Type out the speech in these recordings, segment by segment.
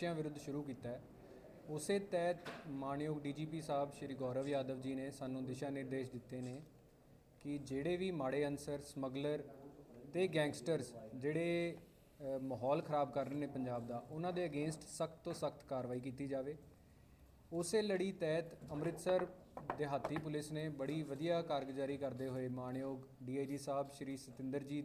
ਨਸ਼ਿਆਂ ਵਿਰੁੱਧ ਸ਼ੁਰੂ ਕੀਤਾ ਹੈ। ਉਸੇ ਤਹਿਤ ਮਾਨਯੋਗ ਡੀਜੀਪੀ ਸਾਹਿਬ ਸ਼੍ਰੀ ਗੌਰਵ ਯਾਦਵ ਜੀ ਨੇ ਸਾਨੂੰ ਦਿਸ਼ਾ ਨਿਰਦੇਸ਼ ਦਿੱਤੇ ਨੇ ਕਿ ਜਿਹੜੇ ਵੀ ਮਾੜੇ ਅਨਸਰ, ਸਮਗਲਰ ਤੇ ਗੈਂਗਸਟਰਸ ਜਿਹੜੇ ਮਾਹੌਲ ਖਰਾਬ ਕਰ ਰਹੇ ਨੇ ਪੰਜਾਬ ਦਾ, ਉਹਨਾਂ ਦੇ ਅਗੇਂਸਟ ਸਖਤ ਤੋਂ ਸਖਤ ਕਾਰਵਾਈ ਕੀਤੀ ਜਾਵੇ। ਉਸੇ ਲੜੀ ਤਹਿਤ ਅੰਮ੍ਰਿਤਸਰ ਦਿਹਾਤੀ ਪੁਲਿਸ ਨੇ ਬੜੀ ਵਧੀਆ ਕਾਰਗੁਜ਼ਾਰੀ ਕਰਦੇ ਹੋਏ ਮਾਨਯੋਗ ਡੀਆਈਜੀ ਸਾਹਿਬ ਸ਼੍ਰੀ ਸਤਿੰਦਰ ਜੀ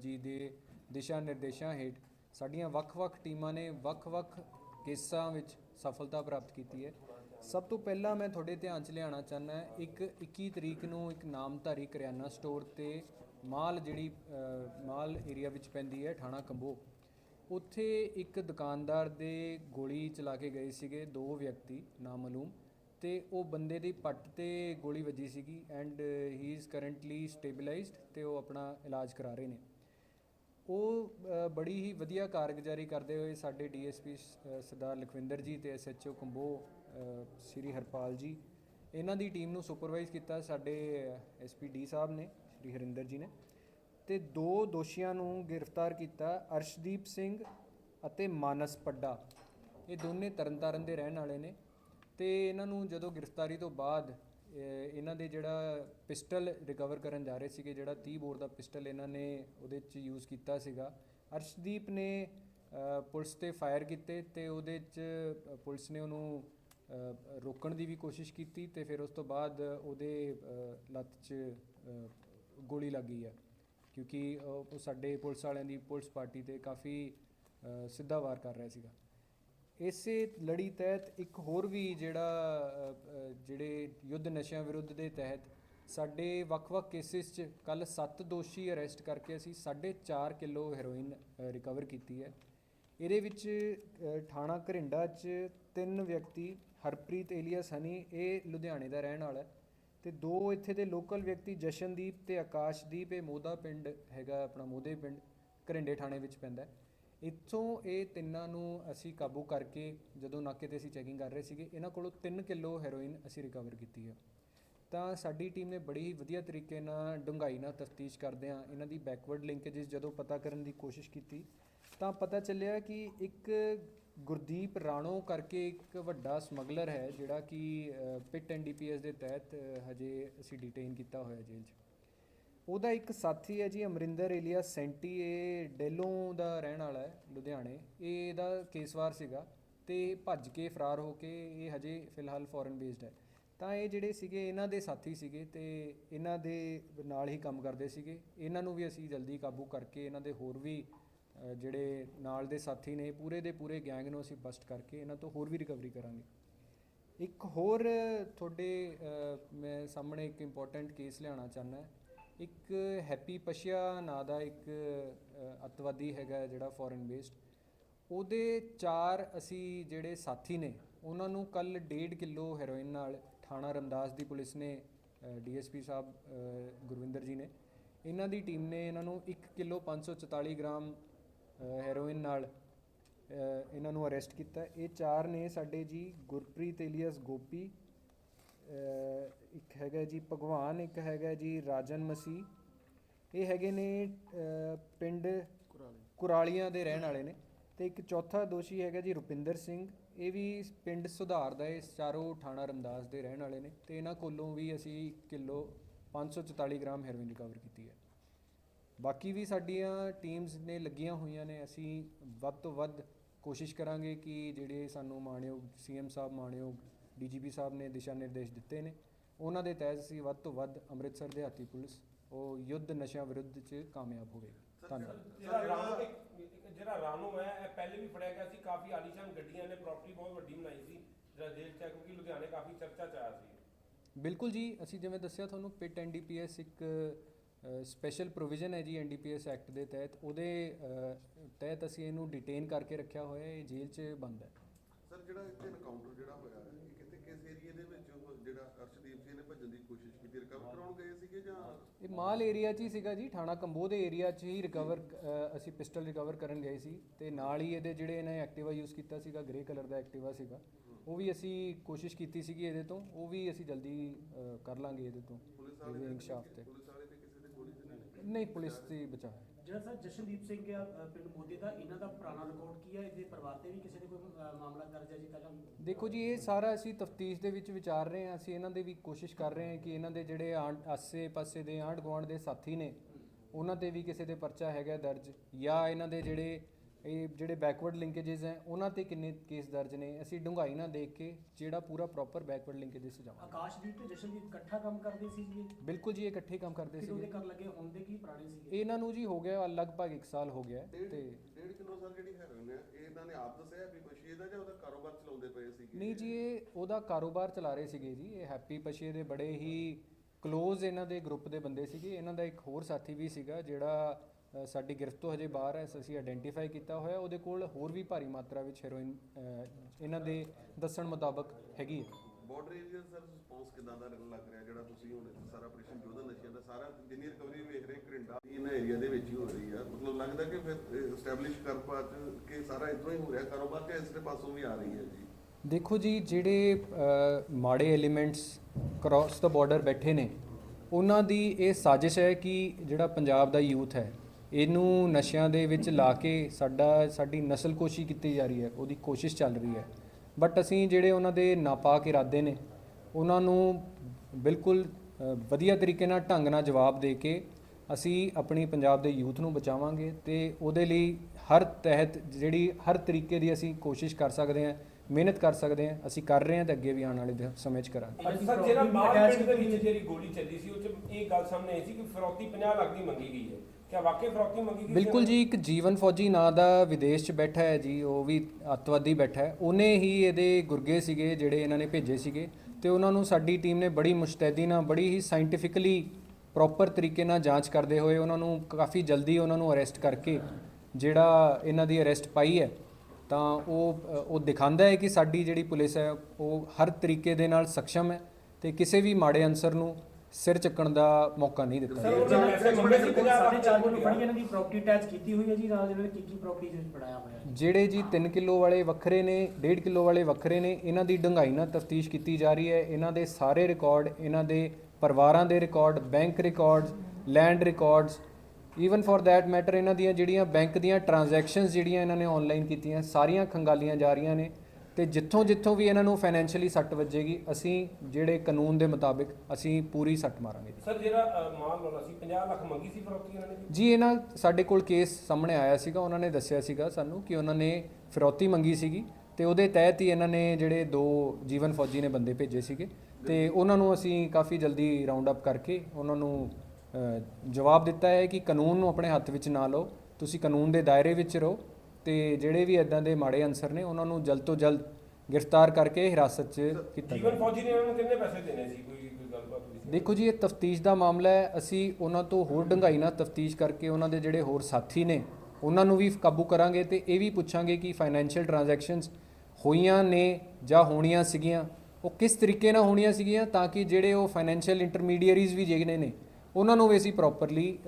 ਜੀ ਦੇ ਦਿਸ਼ਾ ਨਿਰਦੇਸ਼ਾਂ ਹੇਠ ਸਾਡੀਆਂ ਵੱਖ-ਵੱਖ ਟੀਮਾਂ ਨੇ ਵੱਖ-ਵੱਖ ਕੇਸਾਂ ਵਿੱਚ ਸਫਲਤਾ ਪ੍ਰਾਪਤ ਕੀਤੀ ਹੈ। ਸਭ ਤੋਂ ਪਹਿਲਾਂ ਮੈਂ ਤੁਹਾਡੇ ਧਿਆਨ 'ਚ ਲਿਆਉਣਾ ਚਾਹੁੰਦਾ ਇੱਕ 21 ਤਰੀਕ ਨੂੰ ਇੱਕ ਨਾਮਧਾਰੀ ਕਰਿਆਨਾ ਸਟੋਰ ਤੇ ਮਾਲ ਜਿਹੜੀ ਮਾਲ ਏਰੀਆ ਵਿੱਚ ਪੈਂਦੀ ਹੈ ਥਾਣਾ ਕੰਬੋ। ਉੱਥੇ ਇੱਕ ਦੁਕਾਨਦਾਰ ਦੇ ਗੋਲੀ ਚਲਾ ਕੇ ਗਏ ਸੀਗੇ, ਦੋ ਵਿਅਕਤੀ ਨਾਮਾਲੂਮ ਤੇ ਉਹ ਬੰਦੇ ਦੀ ਪੱਟ ਤੇ ਗੋਲੀ ਵੱਜੀ ਸੀਗੀ and he is currently stabilized ਤੇ ਉਹ ਆਪਣਾ ਇਲਾਜ ਕਰਾ ਰਹੇ ਨੇ। ਉਹ ਬੜੀ ਹੀ ਵਧੀਆ ਕਾਰਗੁਜ਼ਾਰੀ ਕਰਦੇ ਹੋਏ ਸਾਡੇ ਡੀਐਸਪੀ ਸਰਦਾਰ ਲਖਵਿੰਦਰ ਜੀ ਤੇ ਐਸਐਚਓ ਕੰਬੋ ਸ਼੍ਰੀ ਹਰਪਾਲ ਜੀ, ਇਹਨਾਂ ਦੀ ਟੀਮ ਨੂੰ ਸੁਪਰਵਾਈਜ਼ ਕੀਤਾ ਸਾਡੇ ਐਸਪੀ ਡੀ ਸਾਹਿਬ ਨੇ, ਸ਼੍ਰੀ ਹਰਿੰਦਰ ਜੀ ਨੇ ਤੇ ਦੋ ਦੋਸ਼ੀਆਂ ਨੂੰ ਗ੍ਰਿਫਤਾਰ ਕੀਤਾ ਅਰਸ਼ਦੀਪ ਸਿੰਘ ਅਤੇ ਮਾਨਸ ਪੱਡਾ। ਇਹ ਦੋਨੇ ਤਰਨਤਾਰਨ ਦੇ ਰਹਿਣ ਵਾਲੇ ਨੇ ਤੇ ਇਹਨਾਂ ਨੂੰ ਜਦੋਂ ਗ੍ਰਿਫਤਾਰੀ ਤੋਂ ਬਾਅਦ ਇਹਨਾਂ ਦੇ ਜਿਹੜਾ ਪਿਸਟਲ ਰਿਕਵਰ ਕਰਨ ਜਾ ਰਹੇ ਸੀਗੇ ਜਿਹੜਾ 30 ਬੋਰ ਦਾ ਪਿਸਟਲ ਇਹਨਾਂ ਨੇ ਉਹਦੇ 'ਚ ਯੂਜ਼ ਕੀਤਾ ਸੀਗਾ। ਅਰਸ਼ਦੀਪ ਨੇ ਪੁਲਿਸ ਤੇ ਫਾਇਰ ਕੀਤੇ ਤੇ ਉਹਦੇ 'ਚ ਪੁਲਿਸ ਨੇ ਉਹਨੂੰ ਰੋਕਣ ਦੀ ਵੀ ਕੋਸ਼ਿਸ਼ ਕੀਤੀ ਤੇ ਫਿਰ ਉਸ ਤੋਂ ਬਾਅਦ ਉਹਦੇ ਲੱਤ 'ਚ ਅ, ਗੋਲੀ ਲੱਗੀ ਹੈ। ਕਿਉਂਕਿ ਉਹ ਸਾਡੇ ਪੁਲਿਸ ਵਾਲਿਆਂ ਦੀ ਪੁਲਿਸ ਪਾਰਟੀ ਤੇ ਕਾਫੀ ਸਿੱਧਾ ਵਾਰ ਕਰ ਰਿਹਾ ਸੀਗਾ। ਇਸੇ ਲੜੀ ਤਹਿਤ ਇੱਕ ਹੋਰ ਵੀ ਜਿਹੜਾ ਜਿਹੜੇ ਯੁੱਧ ਨਸ਼ਿਆਂ ਵਿਰੁੱਧ ਦੇ ਤਹਿਤ ਸਾਡੇ ਵੱਖ-ਵੱਖ ਕੇਸਿਸ 'ਚ ਕੱਲ 7 ਦੋਸ਼ੀ ਅਰੈਸਟ ਕਰਕੇ ਅਸੀਂ 4.5 ਕਿਲੋ ਹੈਰੋਇਨ ਰਿਕਵਰ ਕੀਤੀ ਹੈ। ਇਹਦੇ ਵਿੱਚ ਥਾਣਾ ਘਰਿੰਡਾ 'ਚ ਤਿੰਨ ਵਿਅਕਤੀ, ਹਰਪ੍ਰੀਤ ਏਲੀਅਸ ਹਨੀ, ਇਹ ਲੁਧਿਆਣੇ ਦਾ ਰਹਿਣ ਵਾਲਾ ਹੈ ਤੇ ਦੋ ਇੱਥੇ ਦੇ ਲੋਕਲ ਵਿਅਕਤੀ ਜਸ਼ਨਦੀਪ ਤੇ ਆਕਾਸ਼ਦੀਪ, ਇਹ ਮੋਦਾ ਪਿੰਡ ਹੈਗਾ, ਆਪਣਾ ਮੋਦੇ ਪਿੰਡ, ਘਰਿੰਡੇ ਥਾਣੇ ਵਿੱਚ ਪੈਂਦਾ ਇੱਥੋਂ ਇਹ ਤਿੰਨਾਂ ਨੂੰ ਅਸੀਂ ਕਾਬੂ ਕਰਕੇ ਜਦੋਂ ਨਾਕੇ ਤੇ ਅਸੀਂ ਚੈਕਿੰਗ ਕਰ ਰਹੇ ਸੀਗੇ ਇਹਨਾਂ ਕੋਲੋਂ 3 ਕਿਲੋ ਹੈਰੋਇਨ ਅਸੀਂ ਰਿਕਵਰ ਕੀਤੀ ਹੈ ਤਾਂ ਸਾਡੀ ਟੀਮ ਨੇ ਬੜੀ ਹੀ ਵਧੀਆ ਤਰੀਕੇ ਨਾਲ ਡੂੰਘਾਈ ਨਾਲ ਤਫਤੀਸ਼ ਕਰਦੇ ਆ ਇਹਨਾਂ ਦੀ ਬੈਕਵਰਡ ਲਿੰਕੇजेस ਜਦੋਂ ਪਤਾ ਕਰਨ ਦੀ ਕੋਸ਼ਿਸ਼ ਕੀਤੀ ਤਾਂ ਪਤਾ ਚੱਲਿਆ ਕਿ ਇੱਕ ਗੁਰਦੀਪ ਰਾਣੋ ਕਰਕੇ ਇੱਕ ਵੱਡਾ ਸਮਗਲਰ ਹੈ ਜਿਹੜਾ ਕਿ ਅ, ਪਿਟ ਐਨਡੀਪੀਐਸ ਦੇ ਤਹਿਤ ਹਜੇ ਅਸੀਂ ਡਿਟੇਨ ਕੀਤਾ ਹੋਇਆ ਜੇਲ੍ਹ 'ਚ। ਉਹਦਾ ਇੱਕ ਸਾਥੀ ਹੈ ਜੀ, ਅਮਰਿੰਦਰ ਏਲੀਆ ਸੈਂਟੀ, ਇਹ ਡੇਲੋਂ ਦਾ ਰਹਿਣ ਵਾਲਾ ਹੈ, ਲੁਧਿਆਣੇ। ਇਹ ਇਹਦਾ ਕੇਸਵਾਰ ਸੀਗਾ ਤੇ ਭੱਜ ਕੇ ਫਰਾਰ ਹੋ ਕੇ ਇਹ ਹਜੇ ਫਿਲਹਾਲ ਫੋਰਨ ਬੇਸਡ ਹੈ। ਤਾਂ ਇਹ ਜਿਹੜੇ ਸੀਗੇ, ਇਹਨਾਂ ਦੇ ਸਾਥੀ ਸੀਗੇ ਤੇ ਇਹਨਾਂ ਦੇ ਨਾਲ ਹੀ ਕੰਮ ਕਰਦੇ ਸੀਗੇ। ਇਹਨਾਂ ਨੂੰ ਵੀ ਅਸੀਂ ਜਲਦੀ ਕਾਬੂ ਕਰਕੇ ਇਹਨਾਂ ਦੇ ਹੋਰ ਵੀ ਜਿਹੜੇ ਨਾਲ ਦੇ ਸਾਥੀ ਨੇ, ਪੂਰੇ ਦੇ ਪੂਰੇ ਗੈਂਗ ਨੂੰ ਅਸੀਂ ਬਸਟ ਕਰਕੇ ਇਹਨਾਂ ਤੋਂ ਹੋਰ ਵੀ ਰਿਕਵਰੀ ਕਰਾਂਗੇ। ਇੱਕ ਹੋਰ ਤੁਹਾਡੇ ਮੈਂ ਸਾਹਮਣੇ ਇੱਕ ਇੰਪੋਰਟੈਂਟ ਕੇਸ ਲਿਆਉਣਾ ਚਾਹੁੰਦਾ। ਇੱਕ ਹੈਪੀ ਪਸ਼ੀਆ ਨਾਂ ਦਾ ਇੱਕ ਅ, ਅੱਤਵਾਦੀ ਹੈਗਾ ਜਿਹੜਾ ਫੋਰਨ ਬੇਸਡ ਉਹਦੇ ਚਾਰ ਅਸੀਂ ਜਿਹੜੇ ਸਾਥੀ ਨੇ ਉਹਨਾਂ ਨੂੰ ਕੱਲ 1.5 ਕਿਲੋ ਹੈਰੋਇਨ ਨਾਲ ਥਾਣਾ ਰਮਦਾਸ ਦੀ ਪੁਲਿਸ ਨੇ ਡੀਐਸਪੀ ਸਾਹਿਬ ਗੁਰਵਿੰਦਰ ਜੀ ਨੇ। ਇਹਨਾਂ ਦੀ ਟੀਮ ਨੇ ਇਹਨਾਂ ਨੂੰ 1 ਕਿਲੋ 544 ਗ੍ਰਾਮ ਹੈਰੋਇਨ ਨਾਲ ਇਹਨਾਂ ਨੂੰ ਅਰੈਸਟ ਕੀਤਾ। ਇਹ ਚਾਰ ਨੇ ਸਾਡੇ ਜੀ ਗੁਰਪ੍ਰੀਤ ਏਲੀਅਸ ਗੋਪੀ ਇੱਕ ਹੈਗਾ ਜੀ ਭਗਵਾਨ ਇੱਕ ਹੈਗਾ ਜੀ ਰਾਜਨ ਮਸੀਹ। ਇਹ ਹੈਗੇ ਨੇ ਅ, ਪਿੰਡ ਕੁਰਾਲੀਆਂ ਦੇ ਰਹਿਣ ਵਾਲੇ ਨੇ। ਤੇ ਇੱਕ ਚੌਥਾ ਦੋਸ਼ੀ ਹੈਗਾ ਜੀ ਰੁਪਿੰਦਰ ਸਿੰਘ। ਇਹ ਵੀ ਪਿੰਡ ਸੁਧਾਰ ਦਾ ਇਹ ਚਾਰੋਂ ਥਾਣਾ ਰਮਦਾਸ ਦੇ ਰਹਿਣ ਵਾਲੇ ਨੇ। ਤੇ ਇਹਨਾਂ ਕੋਲੋਂ ਵੀ ਅਸੀਂ ਕਿਲੋ 544 ਗ੍ਰਾਮ ਹੈਰੋਇਨ ਰਿਕਵਰ ਕੀਤੀ ਹੈ। ਬਾਕੀ ਵੀ ਸਾਡੀਆਂ ਟੀਮਸ ਨੇ ਲੱਗੀਆਂ ਹੋਈਆਂ ਨੇ। ਅਸੀਂ ਵੱਧ ਤੋਂ ਵੱਧ ਕੋਸ਼ਿਸ਼ ਕਰਾਂਗੇ ਕਿ ਜਿਹੜੇ ਸਾਨੂੰ ਮਾਣਯੋਗ ਸੀਐਮ ਸਾਹਿਬ ਮਾਣਯੋਗ ਡੀਜੀਪੀ ਸਾਹਿਬ ਨੇ ਦਿਸ਼ਾ ਨਿਰਦੇਸ਼ ਦਿੱਤੇ ਨੇ। ਉਹਨਾਂ ਦੇ ਤਹਿਤ ਅਸੀਂ ਵੱਧ ਤੋਂ ਵੱਧ ਅੰਮ੍ਰਿਤਸਰ ਦਿਹਾਤੀ ਪੁਲਿਸ ਉਹ ਯੁੱਧ ਨਸ਼ਿਆਂ ਵਿਰੁੱਧ 'ਚ ਕਾਮਯਾਬ ਹੋਵੇਗੀ। ਧੰਨਵਾਦ। ਜਿਹੜਾ ਰਾਣੋ ਇੱਕ- ਇੱਕ ਜਿਹੜਾ ਰਾਣੋ ਹੈ ਇਹ ਪਹਿਲੇ ਵੀ ਫੜਿਆ ਗਿਆ ਸੀ ਕਾਫੀ ਆਲੀਸ਼ਾਨ ਗੱਡੀਆਂ ਨੇ ਪ੍ਰਾਪਰਟੀ ਬਹੁਤ ਵੱਡੀ ਬਣਾਈ ਸੀ ਜਿਹੜਾ ਜੇਲ੍ਹ ਚ ਹੈ ਕਿਉਂਕਿ ਲੁਧਿਆਣੇ ਕਾਫੀ ਚਰਚਾ ਚ ਆਇਆ ਸੀ। ਬਿਲਕੁਲ ਜੀ ਅਸੀਂ ਜਿਵੇਂ ਦੱਸਿਆ ਤੁਹਾਨੂੰ ਪਿਟ ਐਨਡੀਪੀਐਸ ਇੱਕ ਸਪੈਸ਼ਲ ਪ੍ਰੋਵੀਜ਼ਨ ਹੈ ਜੀ ਐਨਡੀਪੀਐਸ ਐਕਟ ਦੇ ਤਹਿਤ। ਉਹਦੇ ਤਹਿਤ ਅਸੀਂ ਇਹਨੂੰ ਡਿਟੇਨ ਕਰਕੇ ਰੱਖਿਆ ਹੋਇਆ ਹੈ ਇਹ ਜੇਲ੍ਹ 'ਚ ਬੰਦ ਹੈ। ਸਰ ਜਿਹੜਾ ਇੱਥੇ ਐਨਕਾਊਂਟਰ ਜਿਹੜਾ ਹੋਇਆ ਹੈ ਇਹ ਕਿਤੇ ਕਿਸ ਏਰੀਏ ਦੇ ਵਿੱਚ ਉਹ ਜਿਹੜਾ ਅਰਸ਼ਦੀਪ ਸਿੰਘ ਨੇ ਭੱਜਣ ਦੀ ਕੋਸ਼ਿਸ਼ ਕੀਤੀ ਰਿਕਵਰ ਕਰਾਉਣ ਗਏ ਸੀਗੇ ਜਾਂ? ਇਹ ਮਾਲ ਏਰੀਆ 'ਚ ਹੀ ਸੀਗਾ ਜੀ ਥਾਣਾ ਕੰਬੋ ਦੇ ਏਰੀਆ 'ਚ ਹੀ ਰਿਕਵਰ ਅਸੀਂ ਪਿਸਟਲ ਰਿਕਵਰ ਕਰਨ ਗਏ ਸੀ ਤੇ ਨਾਲ ਹੀ ਇਹਦੇ ਜਿਹੜੇ ਇਹਨੇ ਐਕਟਿਵਾ ਯੂਜ਼ ਕੀਤਾ ਸੀਗਾ ਗ੍ਰੇ ਕਲਰ ਦਾ ਐਕਟਿਵਾ ਸੀਗਾ ਉਹ ਵੀ ਅਸੀਂ ਕੋਸ਼ਿਸ਼ ਕੀਤੀ ਸੀਗੀ ਇਹਦੇ ਤੋਂ ਉਹ ਵੀ ਅਸੀਂ ਜਲਦੀ ਕਰ ਲਾਂਗੇ ਇਹਦੇ ਤੋਂ ਇਹਦੇ ਇਨਕਸ਼ਾਫ ਤੇ ਪੁਲਿਸ ਵਾਲੇ ਨੇ ਕਿਸੇ ਦੇ ਗੋਲੀ ਤੇ ਨਹੀਂ ਪੁਲਿਸ ਦੀ ਬਚਾਅ ਜਿਹੜਾ ਸਰ ਜਸ਼ਨਦੀਪ ਸਿੰਘ ਆ ਅ, ਪਿੰਡ ਮੋਦੀ ਦਾ ਇਹਨਾਂ ਦਾ ਪੁਰਾਣਾ ਰਿਕਾਰਡ ਕੀ ਹੈ ਇਹਦੇ ਪਰਿਵਾਰ ਤੇ ਵੀ ਕਿਸੇ ਦੇ ਕੋਈ ਅ, ਮਾਮਲਾ ਦਰਜ ਹੈ ਜੀ ਪਹਿਲਾਂ? ਦੇਖੋ ਜੀ ਇਹ ਸਾਰਾ ਅਸੀਂ ਤਫਤੀਸ਼ ਦੇ ਵਿੱਚ ਵਿਚਾਰ ਰਹੇ ਹਾਂ। ਅਸੀਂ ਇਹਨਾਂ ਦੇ ਵੀ ਕੋਸ਼ਿਸ਼ ਕਰ ਰਹੇ ਹਾਂ ਕਿ ਇਹਨਾਂ ਦੇ ਜਿਹੜੇ ਆਂਢ- ਆਸੇ-ਪਾਸੇ ਦੇ ਆਂਢ ਗੁਆਂਢ ਦੇ ਸਾਥੀ ਨੇ ਉਹਨਾਂ ਤੇ ਵੀ ਕਿਸੇ ਦੇ ਪਰਚਾ ਹੈਗਾ ਦਰਜ ਜਾਂ ਇਹਨਾਂ ਦੇ ਜਿਹੜੇ ਇਹ ਜਿਹੜੇ ਬੈਕਵਰਡ ਲਿੰਕੇजेस ਹੈ ਉਹਨਾਂ ਤੇ ਕਿੰਨੇ ਕੇਸ ਦਰਜ ਨੇ? ਅਸੀਂ ਡੁੰਗਾਈ ਨਾ ਦੇਖ ਕੇ ਜਿਹੜਾ ਪੂਰਾ ਪ੍ਰੋਪਰ ਬੈਕਵਰਡ ਲਿੰਕੇजेस ਤੇ ਜਾਵਾਂਗੇ ਆਕਾਸ਼ਦੀਪ ਤੇ ਜਸ਼ਨਦੀਪ ਇਕੱਠਾ ਕੰਮ ਕਰਦੇ ਸੀ ਜੀ ਬਿਲਕੁਲ ਜੀ ਇਹ ਇਕੱਠੇ ਕੰਮ ਕਰਦੇ ਸੀ ਕਿਦੋਂ ਦੇ ਲੱਗੇ ਹੁਣ ਦੇ ਕੀ ਪੁਰਾਣੇ ਸੀਗੇ? ਇਹਨਾਂ ਨੂੰ ਜੀ ਹੋ ਗਿਆ ਲਗਭਗ 1 ਸਾਲ ਹੋ ਗਿਆ ਤੇ 1.5 ਕਿਲੋ ਸਰ ਜਿਹੜੀ ਹੈਰੋਇਨ ਹੈ ਇਹ ਇਹਨਾਂ ਨੇ ਆਪ ਦੱਸਿਆ ਵੀ ਬਸ਼ੀਰ ਦਾ ਜਾਂ ਉਹਦਾ ਕਾਰੋਬਾਰ ਚਲਾਉਂਦੇ ਪਏ ਸੀਗੇ? ਨਹੀਂ ਜੀ ਇਹ ਉਹਦਾ ਕਾਰੋਬਾਰ ਚਲਾ ਰਹੇ ਸੀਗੇ ਜੀ। ਇਹ ਹੈਪੀ ਪਸ਼ੇ ਦੇ ਬੜੇ ਹੀ ਕਲੋਜ਼ ਇਹਨਾਂ ਦੇ ਗਰੁੱਪ ਦੇ ਬੰਦੇ ਸੀਗੇ। ਇਹਨਾਂ ਦਾ ਇੱਕ ਹੋਰ ਸਾਥੀ ਵੀ ਸੀਗਾ ਜਿਹੜਾ ਸਾਡੀ ਗ੍ਰਿਫਤ ਤੋਂ ਹਜੇ ਬਾਹਰ ਹੈ ਅਸੀਂ ਆਇਡੈਂਟੀਫਾਈ ਕੀਤਾ ਹੋਇਆ ਉਹਦੇ ਕੋਲ ਹੋਰ ਵੀ ਭਾਰੀ ਮਾਤਰਾ ਵਿੱਚ ਹੈਰੋਇਨ ਇਹਨਾਂ ਦੇ ਦੱਸਣ ਮੁਤਾਬਕ ਹੈਗੀ ਹੈ। ਬਾਰਡਰ ਏਰੀਆ ਸਰ ਰਿਸਪੌਂਸ ਕਿਦਾਂ ਦਾ ਲੱਗ ਰਿਹਾ ਜਿਹੜਾ ਤੁਸੀਂ ਹੁਣ ਸਾਰਾ ਆਪਰੇਸ਼ਨ ਜੋਧਾ ਨਸ਼ਿਆਂ ਦਾ ਸਾਰਾ ਜਿੰਨੀ ਰਿਕਵਰੀ ਵੇਖ ਰਹੇ ਕਰਿੰਡਾ ਇਹਨਾਂ ਏਰੀਆ ਦੇ ਵਿੱਚ ਹੀ ਹੋ ਰਹੀ ਆ। ਮਤਲਬ ਲੱਗਦਾ ਕਿ ਫਿਰ ਐਸਟੈਬਲਿਸ਼ ਕਰ ਪਾ ਕਿ ਸਾਰਾ ਇਧਰੋਂ ਹੀ ਹੋ ਰਿਹਾ ਕਾਰੋਬਾਰ ਤੇ ਇਸਦੇ ਪਾਸੋਂ ਵੀ ਆ ਰਹੀ ਹੈ ਜੀ। ਦੇਖੋ ਜੀ ਜਿਹੜੇ ਮਾੜੇ ਐਲੀਮੈਂਟਸ ਕ੍ਰਾਸ ਦਾ ਬਾਰਡਰ ਬੈਠੇ ਨੇ ਉਹਨਾਂ ਦੀ ਇਹ ਸਾਜ਼ਿਸ਼ ਹੈ ਕਿ ਜਿਹੜਾ ਪੰਜਾਬ ਦਾ ਯੂਥ ਹੈ ਇਹਨੂੰ ਨਸ਼ਿਆਂ ਦੇ ਵਿੱਚ ਲਾ ਕੇ ਸਾਡਾ, ਸਾਡੀ ਨਸਲਕੋਸ਼ੀ ਕੀਤੀ ਜਾ ਰਹੀ ਹੈ, ਉਹਦੀ ਕੋਸ਼ਿਸ਼ ਚੱਲ ਰਹੀ ਹੈ। ਬਟ ਅਸੀਂ ਜਿਹੜੇ ਉਹਨਾਂ ਦੇ ਨਾਪਾਕ ਇਰਾਦੇ ਨੇ, ਉਹਨਾਂ ਨੂੰ ਬਿਲਕੁਲ ਵਧੀਆ ਤਰੀਕੇ ਨਾਲ ਢੰਗ ਨਾਲ ਜਵਾਬ ਦੇ ਕੇ ਅਸੀਂ ਆਪਣੀ ਪੰਜਾਬ ਦੇ ਯੂਥ ਨੂੰ ਬਚਾਵਾਂਗੇ ਤੇ ਉਹਦੇ ਲਈ ਹਰ ਤਹਿਤ ਜਿਹੜੀ, ਹਰ ਤਰੀਕੇ ਦੀ ਅਸੀਂ ਕੋਸ਼ਿਸ਼ ਕਰ ਸਕਦੇ ਹਾਂ, ਮਿਹਨਤ ਕਰ ਸਕਦੇ ਹਾਂ, ਅਸੀਂ ਕਰ ਰਹੇ ਹਾਂ ਤੇ ਅੱਗੇ ਵੀ ਆਉਣ ਵਾਲੇ ਸਮੇਂ 'ਚ ਕਰਾਂਗੇ। ਸਰ, ਜਿਹੜਾ property ਦੇ ਵਿੱਚ ਜਿਹੜੀ ਗੋਲੀ ਚੱਲੀ ਸੀ, ਉਹ ਚ ਇਹ ਗੱਲ ਸਾਹਮਣੇ ਆਈ ਸੀ ਕਿ ਫਰੌਤੀ 50 ਲੱਖ ਦੀ ਮੰਗੀ ਗਈ ਹੈ। ਕਿਆ ਵਾਕਈ ਫਰੌਤੀ ਮੰਗੀ ਗਈ ਬਿਲਕੁਲ ਜੀ ਇੱਕ ਜੀਵਨ ਫੌਜੀ ਨਾਂ ਦਾ ਵਿਦੇਸ਼ 'ਚ ਬੈਠਾ ਹੈ ਜੀ ਉਹ ਵੀ ਅੱਤਵਾਦੀ ਬੈਠਾ ਹੈ। ਉਹਨੇ ਹੀ ਇਹਦੇ ਗੁਰਗੇ ਸੀਗੇ ਜਿਹੜੇ ਇਹਨਾਂ ਨੇ ਭੇਜੇ ਸੀਗੇ ਤੇ ਉਹਨਾਂ ਨੂੰ ਸਾਡੀ ਟੀਮ ਨੇ ਬੜੀ ਮੁਸ਼ਤੈਦੀ ਨਾਲ ਬੜੀ ਹੀ ਸਾਇੰਟੀਫਿਕਲੀ ਪ੍ਰੋਪਰ ਤਰੀਕੇ ਨਾਲ ਜਾਂਚ ਕਰਦੇ ਹੋਏ ਉਹਨਾਂ ਨੂੰ ਕਾਫੀ ਜਲਦੀ ਉਹਨਾਂ ਨੂੰ ਅਰੈਸਟ ਕਰਕੇ ਜਿਹੜਾ ਇਹਨਾਂ ਦੀ ਅਰੈਸਟ ਪਾਈ ਹੈ ਤਾਂ ਉਹ ਉਹ ਦਿਖਾਉਂਦਾ ਹੈ ਕਿ ਸਾਡੀ ਜਿਹੜੀ ਪੁਲਿਸ ਹੈ ਉਹ ਹਰ ਤਰੀਕੇ ਦੇ ਨਾਲ ਸક્ષਮ ਹੈ ਤੇ ਕਿਸੇ ਵੀ ਮਾੜੇ ਅਨਸਰ ਨੂੰ ਸਿਰ ਚੱਕਣ ਦਾ ਮੌਕਾ ਨਹੀਂ ਦਿੱਤਾ ਜਿਹੜੇ ਜੀ ਨਾਲ ਜਿਹੜੇ ਜੀ 3 ਕਿਲੋ ਵਾਲੇ ਵੱਖਰੇ ਨੇ 1.5 ਕਿਲੋ ਵਾਲੇ ਵੱਖਰੇ ਨੇ ਇਹਨਾਂ ਦੀ ਡੰਗਾਈ ਨਾਲ ਤਫਤੀਸ਼ ਕੀਤੀ ਜਾ ਰਹੀ ਹੈ। ਇਹਨਾਂ ਦੇ ਸਾਰੇ ਰਿਕਾਰਡ ਇਹਨਾਂ ਦੇ ਪਰਿਵਾਰਾਂ ਦੇ record bank records land records even for that matter ਇਹਨਾਂ ਦੀਆਂ ਜਿਹੜੀਆਂ ਬੈਂਕ ਦੀਆਂ ਟ੍ਰਾਂਜੈਕਸ਼ਨਸ ਜਿਹੜੀਆਂ ਇਹਨਾਂ ਨੇ ਆਨਲਾਈਨ ਕੀਤੀਆਂ ਸਾਰੀਆਂ ਖੰਗਾਲੀਆਂ ਜਾ ਰਹੀਆਂ ਨੇ। ਤੇ ਜਿੱਥੋਂ ਜਿੱਥੋਂ ਵੀ ਇਹਨਾਂ ਨੂੰ ਫਾਈਨੈਂਸ਼ੀਅਲੀ ਸੱਟ ਵੱਜੇਗੀ ਅਸੀਂ ਜਿਹੜੇ ਕਾਨੂੰਨ ਦੇ ਮੁਤਾਬਿਕ ਅਸੀਂ ਪੂਰੀ ਸੱਟ ਮਾਰਾਂਗੇ ਸਰ ਜਿਹੜਾ ਮਾਲ ਲਾਉਣਾ ਸੀ 50 ਲੱਖ ਮੰਗੀ ਸੀ ਫਰੌਤੀ ਇਹਨਾਂ ਨੇ ਜੀ? ਇਹਨਾਂ ਸਾਡੇ ਕੋਲ ਕੇਸ ਸਾਹਮਣੇ ਆਇਆ ਸੀਗਾ ਉਹਨਾਂ ਨੇ ਦੱਸਿਆ ਸੀਗਾ ਸਾਨੂੰ ਕਿ ਉਹਨਾਂ ਨੇ ਫਿਰੌਤੀ ਮੰਗੀ ਸੀਗੀ ਤੇ ਉਹਦੇ ਤਹਿਤ ਹੀ ਇਹਨਾਂ ਨੇ ਜਿਹੜੇ ਦੋ ਜੀਵਨ ਫੌਜੀ ਨੇ ਬੰਦੇ ਭੇਜੇ ਸੀਗੇ ਤੇ ਉਹਨਾਂ ਨੂੰ ਅਸੀਂ ਕਾਫੀ ਜਲਦੀ ਰਾਉਂਡ ਅਪ ਕਰਕੇ ਉਹਨਾਂ ਨੂੰ ਜਵਾਬ ਦਿੱਤਾ ਹੈ ਕਿ ਕਾਨੂੰਨ ਨੂੰ ਆਪਣੇ ਹੱਥ ਵਿੱਚ ਨਾ ਲਓ ਤੁਸੀਂ ਕਾਨੂੰਨ ਦੇ ਦਾਇਰੇ ਵਿੱਚ ਰਹੋ ਤੇ ਜਿਹੜੇ ਵੀ ਇਦਾਂ ਦੇ ਮਾੜੇ ਅਨਸਰ ਨੇ ਉਹਨਾਂ ਨੂੰ ਜਲਦ ਤੋਂ ਜਲਦ ਗ੍ਰਿਫਤਾਰ ਕਰਕੇ ਹਿਰਾਸਤ 'ਚ ਕੀਤਾ ਜੀਵਨ ਜਾਵੇ ਫੌਜੀ ਨੇ ਇਹਨਾਂ ਨੂੰ ਕਿੰਨੇ ਪੈਸੇ ਦੇਣੇ ਸੀ? ਕੋਈ ਕੋਈ ਗੱਲਬਾਤ ਹੋਈ ਸੀ? ਦੇਖੋ ਜੀ ਇਹ ਤਫਤੀਸ਼ ਦਾ ਮਾਮਲਾ ਹੈ। ਅਸੀਂ ਉਹਨਾਂ ਤੋਂ ਹੋਰ ਡੰਗਾਈ ਨਾਲ ਤਫਤੀਸ਼ ਕਰਕੇ ਉਹਨਾਂ ਦੇ ਜਿਹੜੇ ਹੋਰ ਸਾਥੀ ਨੇ ਉਹਨਾਂ ਨੂੰ ਵੀ ਕਾਬੂ ਕਰਾਂਗੇ ਤੇ ਇਹ ਵੀ ਪੁੱਛਾਂਗੇ ਕਿ ਫਾਈਨੈਂਸ਼ੀਅਲ ਟ੍ਰਾਂਜੈਕਸ਼ਨਸ ਹੋਈਆਂ ਨੇ ਜਾਂ ਹੋਣੀਆਂ ਸੀਗੀਆਂ ਉਹ ਕਿਸ ਤਰੀਕੇ ਨਾਲ ਹੋਣੀਆਂ ਸੀਗੀਆਂ ਤਾਂ ਕਿ ਜਿਹੜੇ ਉਹ ਫਾਈਨੈਂਸ਼ੀਅਲ ਇੰਟਰਮੀਡੀਏਰੀਜ਼ ਵੀ ਜਿਹੜੇ ਨੇ ਉਹਨਾਂ ਨੂੰ ਵੀ ਅਸੀਂ ਪ੍ਰੋਪਰਲੀ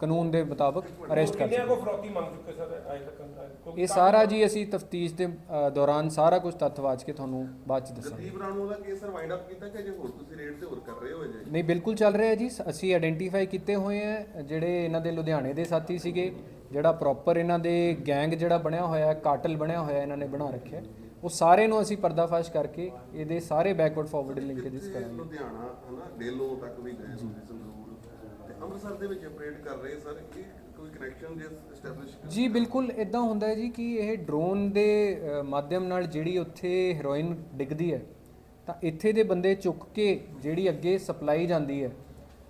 ਕਾਨੂੰਨ ਦੇ ਮੁਤਾਬਕ ਅਰੈਸਟ ਕਰ ਕਿੰਨਿਆਂ ਸਕਦੇ ਕੋ ਫਰੌਤੀ ਮੰਗ ਚੁੱਕੇ ਸਰ ਅਜੇ ਤੱਕ ਕਿਉਂਕਿ ਇਹ ਸਾਰਾ ਜੀ ਅਸੀਂ ਤਫਤੀਸ਼ ਦੇ ਦੌਰਾਨ ਸਾਰਾ ਕੁਝ ਤੱਥਵਾਚ ਕੇ ਤੁਹਾਨੂੰ ਬਾਅਦ ਚ ਦੱਸਾਂਗੇ। ਜਗਦੀਪ ਰਾਣੂ ਦਾ ਕੇਸ ਸਰ ਵਾਈਂਡ ਅਪ ਕੀਤਾ ਕਿ ਜੇ ਹੋਰ ਤੁਸੀਂ ਰੇਡ ਤੇ ਹੋਰ ਕਰ ਰਹੇ ਹੋ ਜੇ ਨਹੀਂ ਬਿਲਕੁਲ ਚੱਲ ਰਿਹਾ ਜੀ। ਸ- ਅਸੀਂ ਆਇਡੈਂਟੀਫਾਈ ਕੀਤੇ ਹੋਏ ਆ ਜਿਹੜੇ ਇਹਨਾਂ ਦੇ ਲੁਧਿਆਣੇ ਦੇ ਸਾਥੀ ਸੀਗੇ ਜਿਹੜਾ ਪ੍ਰੋਪਰ ਇਹਨਾਂ ਦੇ ਗੈਂਗ ਜਿਹੜਾ ਬਣਿਆ ਹੋਇਆ ਹੈ ਕਾਟਲ ਬਣਿਆ ਹੋਇਆ ਇਹਨਾਂ ਨੇ ਬਣਾ ਰੱਖਿਆ। ਉਹ ਸਾਰੇ ਨੂੰ ਅਸੀਂ ਪਰਦਾਫਾਸ਼ ਕਰਕੇ ਇਹਦੇ ਸਾਰੇ ਬੈਕਵਰਡ ਫਾਰਵਰਡ ਲਿੰਕੇजेस ਕਰਾਂਗੇ। ਲੁਧਿਆਣਾ ਹਨਾ ਡੇਲੋ ਤੱਕ ਵੀ ਗਏ ਸੰਗਰੂਰ। ਤੇ ਅੰਮ੍ਰਿਤਸਰ ਦੇ ਵਿੱਚ ਆਪਰੇਟ ਕਰ ਰਹੇ ਸਰ ਇਹ ਕੋਈ ਕਨੈਕਸ਼ਨ ਜੇ ਐਸਟੈਬਲਿਸ਼ ਜੀ ਬਿਲਕੁਲ ਇਦਾਂ ਹੁੰਦਾ ਹੈ ਜੀ ਕਿ ਇਹ ਡਰੋਨ ਦੇ ਅ, ਮਾਧਿਅਮ ਨਾਲ ਜਿਹੜੀ ਉੱਥੇ ਹੈਰੋਇਨ ਡਿੱਗਦੀ ਹੈ ਤਾਂ ਇੱਥੇ ਦੇ ਬੰਦੇ ਚੁੱਕ ਕੇ ਜਿਹੜੀ ਅੱਗੇ ਸਪਲਾਈ ਜਾਂਦੀ ਹੈ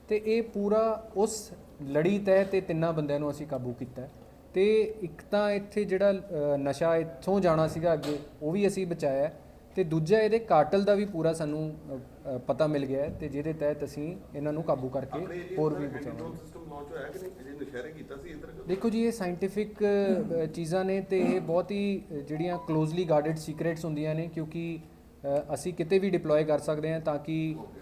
ਤੇ ਇਹ ਪੂਰਾ ਉਸ ਲੜੀ ਤਹਿ ਤੇ ਤਿੰਨਾਂ ਬੰਦਿਆਂ ਨੂੰ ਅਸੀਂ ਕਾਬੂ ਕੀਤਾ ਹੈ। ਤੇ ਇੱਕ ਤਾਂ ਇੱਥੇ ਜਿਹੜਾ ਅ, ਨਸ਼ਾ ਇੱਥੋਂ ਜਾਣਾ ਸੀਗਾ ਅੱਗੇ ਉਹ ਵੀ ਅਸੀਂ ਬਚਾਇਆ ਹੈ ਤੇ ਦੂਜਾ ਇਹਦੇ ਕਾਟਲ ਦਾ ਵੀ ਪੂਰਾ ਸਾਨੂੰ ਅ, ਪਤਾ ਮਿਲ ਗਿਆ ਹੈ ਤੇ ਜਿਹਦੇ ਤਹਿਤ ਅਸੀਂ ਇਹਨਾਂ ਨੂੰ ਕਾਬੂ ਕਰਕੇ ਹੋਰ ਵੀ ਬਚਾਵਾਂਗੇ। ਸਿਸਟਮ ਲਾਂਚ ਹੋਇਆ ਕਿ ਨਹੀਂ? ਅਜੇ ਨਸ਼ਹਿਰੇ ਕੀਤਾ ਸੀ ਇੱਧਰ? ਦੇਖੋ ਜੀ ਇਹ ਸਾਇੰਟੀਫਿਕ ਚੀਜ਼ਾਂ ਨੇ ਤੇ ਇਹ ਬਹੁਤ ਹੀ ਅ, ਜਿਹੜੀਆਂ ਕਲੋਜ਼ਲੀ ਗਾਰਡਡ ਸੀਕ੍ਰੇਟਸ ਹੁੰਦੀਆਂ ਨੇ ਕਿਉਂਕਿ ਅ, ਅਸੀਂ ਕਿਤੇ ਵੀ ਡਿਪਲੋਏ ਕਰ ਸਕਦੇ ਹਾਂ ਤਾਂ ਕਿ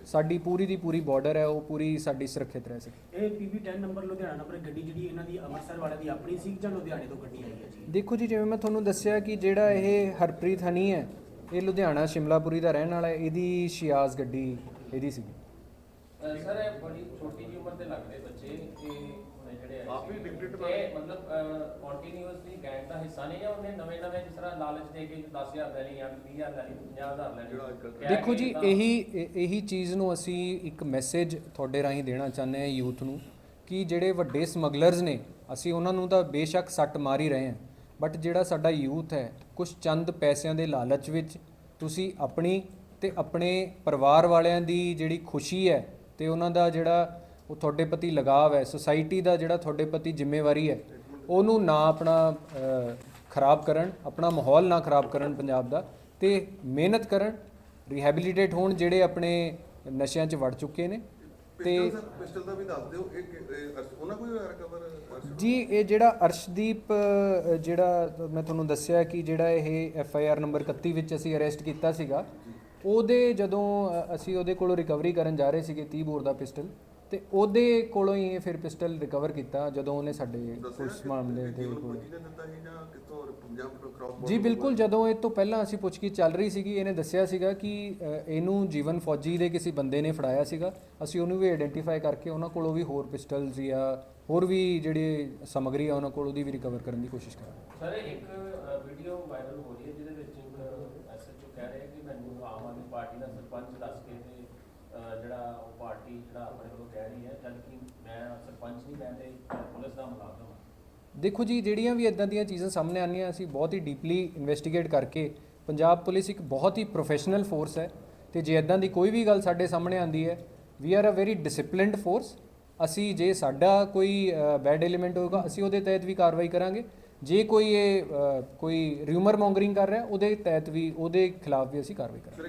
ਸਾਡੀ ਪੂਰੀ ਦੀ ਪੂਰੀ ਬਾਰਡਰ ਹੈ ਉਹ ਪੂਰੀ ਸਾਡੀ ਸੁਰੱਖਿਅਤ ਰਹਿ ਸਕੇ। ਇਹ ਪੀਬੀ 10 ਨੰਬਰ ਲੁਧਿਆਣਾ ਨੰਬਰ ਗੱਡੀ ਜਿਹੜੀ ਇਹਨਾਂ ਦੀ ਅੰਮ੍ਰਿਤਸਰ ਵਾਲਿਆਂ ਦੀ ਆਪਣੀ ਸੀ ਜਾਂ ਲੁਧਿਆਣੇ ਤੋਂ ਗੱਡੀ ਆਈ ਹੈ ਜੀ? ਦੇਖੋ ਜੀ ਜਿਵੇਂ ਮੈਂ ਤੁਹਾਨੂੰ ਦੱਸਿਆ ਕਿ ਜਿਹੜਾ ਇਹ ਹਰਪ੍ਰੀਤ ਹਨੀ ਹੈ ਇਹ ਲੁਧਿਆਣਾ ਸ਼ਿਮਲਾਪੁਰੀ ਦਾ ਰਹਿਣ ਵਾਲਾ ਹੈ ਇਹਦੀ ਸ਼ਿਆਜ਼ ਗੱਡੀ ਇਹਦੀ ਸੀਗੀ ਅਹ ਸਰ ਇਹ ਬੜੀ ਛੋਟੀ ਜਿਹੀ ਉਮਰ ਦੇ ਲੱਗਦੇ ਬੱਚੇ ਇਹ ਨੇ ਜਿਹੜੇ ਆਏ ਹੀ ਸੀਗੇ। ਤੇ ਬਣੇ। ਮਤਲਬ ਕੰਟੀਨਿਊਸਲੀ ਗੈਂਗ ਦਾ ਹਿੱਸਾ ਨਹੀਂ ਹੈ ਉਹਨੇ ਨਵੇਂ ਨਵੇਂ ਜਿਸ ਤਰ੍ਹਾਂ ਲਾਲਚ ਦੇ ਕੇ 10000 ਲੈਣੀ ਜਾਂ 20000 ਲੈਣੀ 50000 ਲੈਣੀ ਜਿਹੜਾ ਅੱਜ ਕੱਲ੍ਹ ਕਹਿ ਦੇਖੋ ਕੇ ਜੀ ਤਾਂ- ਇਹੀ ਇਹ- ਇਹੀ ਚੀਜ਼ ਨੂੰ ਅਸੀਂ ਇੱਕ ਮੈਸੇਜ ਤੁਹਾਡੇ ਰਾਹੀਂ ਦੇਣਾ ਚਾਹੁੰਦੇ ਹਾਂ ਯੂਥ ਨੂੰ ਕਿ ਜਿਹੜੇ ਵੱਡੇ ਸਮਗਲਰਸ ਨੇ ਅਸੀਂ ਉਹਨਾਂ ਨੂੰ ਤਾਂ ਬੇਸ਼ੱਕ ਸੱਟ ਮਾਰ ਹੀ ਰਹੇ ਹਾਂ ਬਟ ਜਿਹੜਾ ਸਾਡਾ ਯੂਥ ਹੈ ਕੁਝ ਚੰਦ ਪੈਸਿਆਂ ਦੇ ਲਾਲਚ ਵਿੱਚ, ਤੁਸੀਂ ਆਪਣੀ ਤੇ ਆਪਣੇ ਪਰਿਵਾਰ ਵਾਲਿਆਂ ਦੀ ਜਿਹੜੀ ਖੁਸ਼ੀ ਹੈ ਤੇ ਉਹਨਾਂ ਦਾ ਜਿਹੜਾ ਉਹ ਤੁਹਾਡੇ ਪ੍ਰਤੀ ਲਗਾਵ ਹੈ ਸੋਸਾਇਟੀ ਦਾ ਜਿਹੜਾ ਤੁਹਾਡੇ ਪ੍ਰਤੀ ਜ਼ਿੰਮੇਵਾਰੀ ਹੈ, ਉਹਨੂੰ ਨਾ ਆਪਣਾ ਖਰਾਬ ਕਰਨ, ਆਪਣਾ ਮਾਹੌਲ ਨਾ ਖਰਾਬ ਕਰਨ ਪੰਜਾਬ ਦਾ, ਤੇ ਮਿਹਨਤ ਕਰਨ ਰਿਹੈਬਿਲਿਟੇਟ ਹੋਣ ਜਿਹੜੇ ਆਪਣੇ ਨਸ਼ਿਆਂ 'ਚ ਵੜ ਚੁੱਕੇ ਨੇ। ਤੇ ਪਿਸਟਲ ਦਾ ਵੀ ਦੱਸ ਦਿਓ ਇਹ ਕਿ- ਇਹ ਅਰਸ਼- ਉਹਨਾਂ ਕੋਈ ਹੋਇਆ ਰਿਕਵਰ ਜੀ ਇਹ ਜਿਹੜਾ ਅਰਸ਼ਦੀਪ ਅ, ਜਿਹੜਾ ਮੈਂ ਤੁਹਾਨੂੰ ਦੱਸਿਆ ਕਿ ਜਿਹੜਾ ਇਹ ਐਫ ਆਈ ਆਰ ਨੰਬਰ 31 ਵਿੱਚ ਅਸੀਂ ਅਰੈਸਟ ਕੀਤਾ ਸੀਗਾ ਉਹਦੇ ਜਦੋਂ ਅ, ਅਸੀਂ ਉਹਦੇ ਕੋਲੋਂ ਰਿਕਵਰੀ ਕਰਨ ਜਾ ਰਹੇ ਸੀਗੇ 30 ਬੋਰ ਦਾ ਪਿਸਟਲ ਤੇ ਉਹਦੇ ਕੋਲੋਂ ਹੀ ਇਹ ਫਿਰ ਪਿਸਟਲ ਰਿਕਵਰ ਕੀਤਾ ਜਦੋਂ ਉਹਨੇ ਸਾਡੇ ਪੁਲਿਸ ਮਾਮਲੇ ਦੇ ਕੋਲ ਜਾਂ ਬਿਲਕੁਲ ਜਦੋਂ ਇਹ ਤੋਂ ਪਹਿਲਾਂ ਅਸੀਂ ਪੁੱਛਗਿੱਛ ਚੱਲ ਰਹੀ ਸੀਗੀ ਇਹਨੇ ਦੱਸਿਆ ਸੀਗਾ ਕਿ ਇਹਨੂੰ ਜੀਵਨ ਫੌਜੀ ਦੇ ਕਿਸੇ ਬੰਦੇ ਨੇ ਫੜਾਇਆ ਸੀਗਾ। ਅਸੀਂ ਉਹਨੂੰ ਵੀ ਆਇਡੈਂਟੀਫਾਈ ਕਰਕੇ ਉਹਨਾਂ ਕੋਲੋਂ ਵੀ ਹੋਰ ਪਿਸਟਲਸ ਜਾਂ ਹੋਰ ਵੀ ਜਿਹੜੀ ਸਮੱਗਰੀ ਆ ਉਹਨਾਂ ਕੋਲ ਉਹਦੀ ਵੀ ਰਿਕਵਰ ਕਰਨ ਦੀ ਕੋਸ਼ਿਸ਼ ਕਰਾਂਗੇ। ਸਰ ਇੱਕ ਵੀਡੀਓ ਵਾਇਰਲ ਹੋ ਰਹੀ ਹੈ ਜਿਹਦੇ ਵਿੱਚ ਇੱਕ ਐਸਐਚਓ ਕਹਿ ਰਿਹਾ ਕਿ ਮੈਨੂੰ ਆਮ ਆਦਮੀ ਪਾਰਟੀ ਦਾ ਸਰਪੰਚ ਦੱਸ ਕੇ ਤੇ ਅਹ, ਜਿਹੜਾ ਉਹ ਪਾਰਟੀ ਜਿਹੜਾ ਆਪਣੇ ਵੱਲੋਂ ਕਹਿ ਰਹੀ ਹੈ ਜਦ ਕਿ ਮੈਂ ਸਰਪੰਚ ਨਹੀਂ ਮੈਂ ਤੇ ਪੁਲਿਸ ਦਾ ਮੁਲਾਜ਼ਮ ਹਾਂ ਦੇਖੋ ਜੀ, ਜਿਹੜੀਆਂ ਵੀ ਇਦਾਂ ਦੀਆਂ ਚੀਜ਼ਾਂ ਸਾਹਮਣੇ ਆਉਂਦੀਆਂ, ਅਸੀਂ ਬਹੁਤ ਹੀ ਡੀਪਲੀ ਇਨਵੈਸਟੀਗੇਟ ਕਰਕੇ ਪੰਜਾਬ ਪੁਲਿਸ ਇੱਕ ਬਹੁਤ ਹੀ ਪ੍ਰੋਫੈਸ਼ਨਲ ਫੋਰਸ ਹੈ ਤੇ ਜੇ ਇਦਾਂ ਦੀ ਕੋਈ ਵੀ ਗੱਲ ਸਾਡੇ ਸਾਹਮਣੇ ਆਉਂਦੀ ਹੈ we are a very disciplined force ਅਸੀਂ ਜੇ ਸਾਡਾ ਕੋਈ ਬੈਡ ਐਲੀਮੈਂਟ ਹੋਏਗਾ, ਅਸੀਂ ਉਹਦੇ ਤਹਿਤ ਵੀ ਕਾਰਵਾਈ ਕਰਾਂਗੇ। ਜੇ ਕੋਈ ਇਹ ਕੋਈ ਰਿਊਮਰ ਮੌਂਗਰਿੰਗ ਕਰ ਰਿਹਾ, ਉਹਦੇ ਤਹਿਤ ਵੀ, ਉਹਦੇ ਖਿਲਾਫ ਵੀ ਅਸੀਂ ਕਾਰਵਾਈ ਕਰਾਂਗੇ।